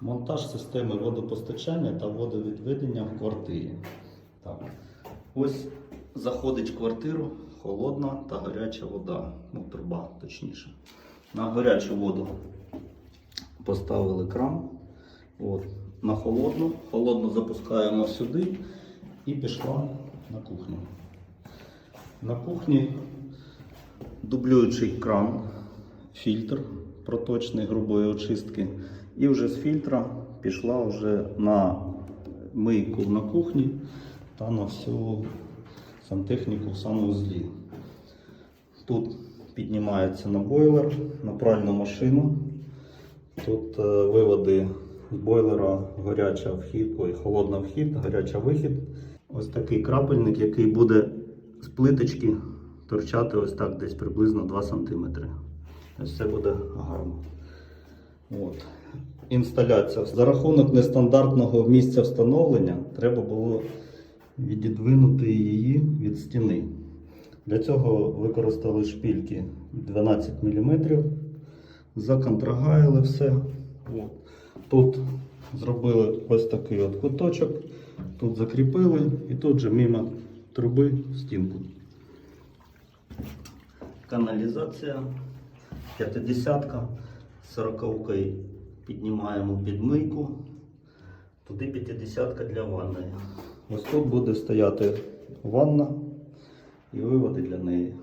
Монтаж системи водопостачання та водовідведення в квартирі. Так. Ось заходить в квартиру холодна та гаряча вода. Ну, труба, точніше. На гарячу воду поставили кран. От. На холодну. Холодну запускаємо сюди і пішла на кухню. На кухні дублюючий кран, фільтр проточний грубої очистки. І вже з фільтра пішла вже на мийку на кухні та на всю сантехніку в санузлі. Тут піднімається на бойлер, на пральну машину. Тут е, виводи з бойлера гаряча вхід, ой, холодна вхід, гаряча вихід. Ось такий крапельник, який буде з плиточки торчати ось так десь приблизно 2 см. Це буде гарно. От. Інсталяція. За рахунок нестандартного місця встановлення треба було відідвинути її від стіни. Для цього використали шпильки 12 мм, законтрагаяли все. От. Тут зробили ось такий от куточок, тут закріпили і тут же мимо труби стінку. Каналізація 50-ка, 40 піднімаємо під мийку, туди 50-ка для ванної. Ось тут буде стояти ванна і виводи для неї.